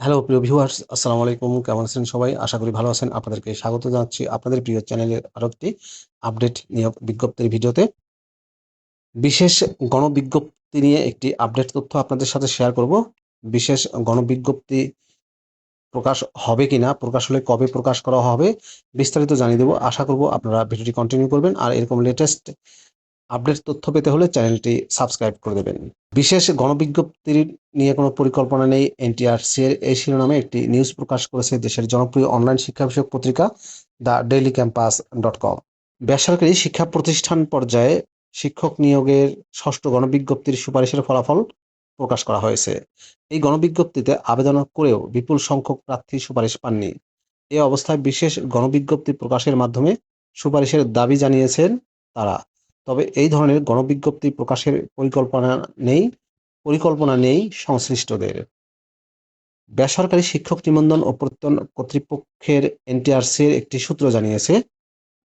Hello প্রিয় viewers আসসালামু আলাইকুম। কেমন আছেন সবাই? আশা করি ভালো আছেন। আপনাদেরকে স্বাগত জানাচ্ছি আপনাদের প্রিয় চ্যানেলের আরও একটি আপডেট নিয়োগ বিজ্ঞপ্তির ভিডিওতে। বিশেষ গণবিজ্ঞপ্তি নিয়ে একটি আপডেট তথ্য আপনাদের সাথে শেয়ার করব। বিশেষ গণবিজ্ঞপ্তি প্রকাশ হবে কিনা, প্রকাশ হলে কবে প্রকাশ করা হবে, বিস্তারিত জানিয়ে দেবো। আশা করব আপনারা ভিডিওটি কন্টিনিউ করবেন। আর এরকম লেটেস্ট আপডেট তথ্য পেতে হলে চ্যানেলটি সাবস্ক্রাইব করে দেবেন। বিশেষ গণবিজ্ঞপ্তির নিয়ে কোনো পরিকল্পনা নেই। এনটিআরসি এর এই শিরোনামে একটি নিউজ প্রকাশ করেছে দেশের জনপ্রিয় অনলাইন শিক্ষা বিষয়ক পত্রিকা the daily campus dot com. বেসরকারি শিক্ষা প্রতিষ্ঠান পর্যায়ে শিক্ষক নিয়োগের ষষ্ঠ গণবিজ্ঞপ্তির সুপারিশের ফলাফল প্রকাশ করা হয়েছে। এই গণবিজ্ঞপ্তিতে আবেদন করেও বিপুল সংখ্যক প্রার্থী সুপারিশ পাননি। এ অবস্থায় বিশেষ গণবিজ্ঞপ্তি প্রকাশের মাধ্যমে সুপারিশের দাবি জানিয়েছেন তারা। তবে এই ধরনের গণবিজ্ঞপ্তি প্রকাশের পরিকল্পনা নেই পরিকল্পনা নেই সংশ্লিষ্টদের। বেসরকারি শিক্ষক নিবন্ধন ও প্রত্যয়ন কর্তৃপক্ষের এনটিআরসির একটি সূত্র জানিয়েছে,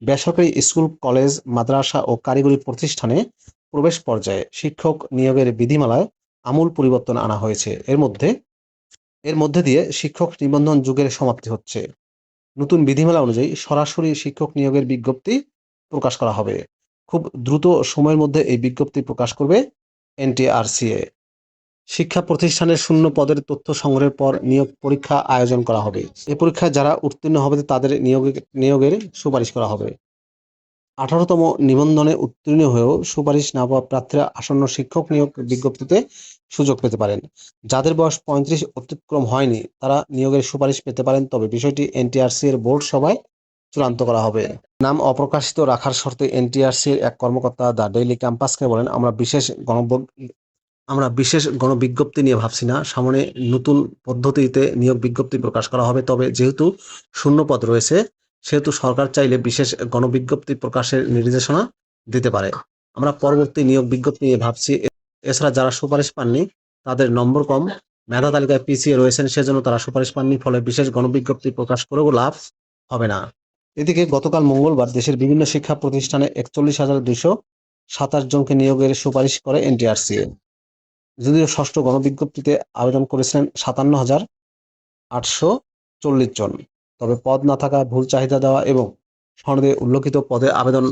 বেসরকারি স্কুল, কলেজ, মাদ্রাসা ও কারিগরি প্রতিষ্ঠানে প্রবেশ পর্যায়ে শিক্ষক নিয়োগের বিধিমালায় আমূল পরিবর্তন আনা হয়েছে। এর মধ্যে এর মধ্যে দিয়ে শিক্ষক নিবন্ধন যুগের সমাপ্তি হচ্ছে। নতুন বিধিমালা অনুযায়ী সরাসরি শিক্ষক নিয়োগের বিজ্ঞপ্তি প্রকাশ করা হবে। খুব দ্রুত সময়ের মধ্যে এই বিজ্ঞপ্তি প্রকাশ করবে এনটিআরসিএ। শিক্ষা প্রতিষ্ঠানের শূন্য পদের তথ্য সংগ্রহের পর নিয়োগ পরীক্ষা আয়োজন করা হবে। এই পরীক্ষায় যারা উত্তীর্ণ হবে তাদের নিয়োগে নিয়োগের সুপারিশ করা হবে। আঠারোতম নিবন্ধনে উত্তীর্ণ হয়েও সুপারিশ না পাওয়া প্রার্থীরা আসন্ন শিক্ষক নিয়োগ বিজ্ঞপ্তিতে সুযোগ পেতে পারেন। যাদের বয়স পঁয়ত্রিশ অতিক্রম হয়নি, তারা নিয়োগের সুপারিশ পেতে পারেন। তবে বিষয়টি এনটিআরসি এর বোর্ড সভায় চূড়ান্ত করা হবে। নাম অপ্রকাশিত রাখার শর্তে এনটিআরসির এক কর্মকর্তা দ্য ডেইলি ক্যাম্পাসকে বলেন, আমরা বিশেষ গণ আমরা বিশেষ গণবিজ্ঞপ্তি নিয়ে ভাবছি না। সামনে নতুন পদ্ধতিতে নিয়োগ বিজ্ঞপ্তি প্রকাশ করা হবে। তবে যেহেতু শূন্য পদ রয়েছে, সেহেতু সরকার চাইলে বিশেষ গণবিজ্ঞপ্তি প্রকাশের নির্দেশনা দিতে পারে। আমরা পরবর্তী নিয়োগ বিজ্ঞপ্তি নিয়ে ভাবছি। এছাড়া যারা সুপারিশ পাননি, তাদের নম্বর কম। মেধা তালিকায় পিছিয়ে রয়েছেন, সেজন্য তারা সুপারিশ পাননি। ফলে বিশেষ গণবিজ্ঞপ্তি প্রকাশ করেও লাভ হবে না। এদিকে গতকাল মঙ্গলবার দেশের বিভিন্ন শিক্ষা প্রতিষ্ঠানে একচল্লিশ হাজার দুইশো সাতাশ জনকে নিয়োগের সুপারিশ করে এনটিআরসি যদিও ষষ্ঠ গণবিজ্ঞপ্তিতে আবেদন করেছিলেন সাতান্ন হাজার আটশো চল্লিশ জন। তবে পদ না থাকা, ভুল চাহিদা দেওয়া এবং সনদে উল্লেখিত পদে আবেদন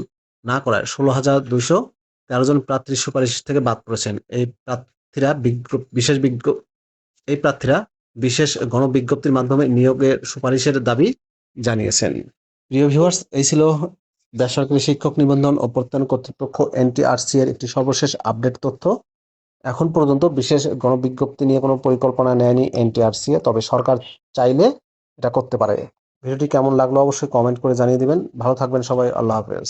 না করায় ষোলো হাজার দুইশো তেরো জন প্রার্থীর সুপারিশ থেকে বাদ পড়েছেন। এই প্রার্থীরা বিশেষ বিজ্ঞ, এই প্রার্থীরা বিশেষ গণবিজ্ঞপ্তির মাধ্যমে নিয়োগের সুপারিশের দাবি জানিয়েছেন। প্রিয় ভিউয়ার্স এই ছিল বেসরকারি শিক্ষক নিবন্ধন ও প্রত্যয়ন কর্তৃপক্ষ এনটিআরসি এর একটি সর্বশেষ আপডেট তথ্য। এখন পর্যন্ত বিশেষ গণবিজ্ঞপ্তি নিয়ে কোনো পরিকল্পনা নেয়নি এনটিআরসি তবে সরকার চাইলে এটা করতে পারে। ভিডিওটি কেমন লাগল অবশ্যই কমেন্ট করে জানিয়ে দিবেন। ভালো থাকবেন সবাই, আল্লাহ হাফেজ।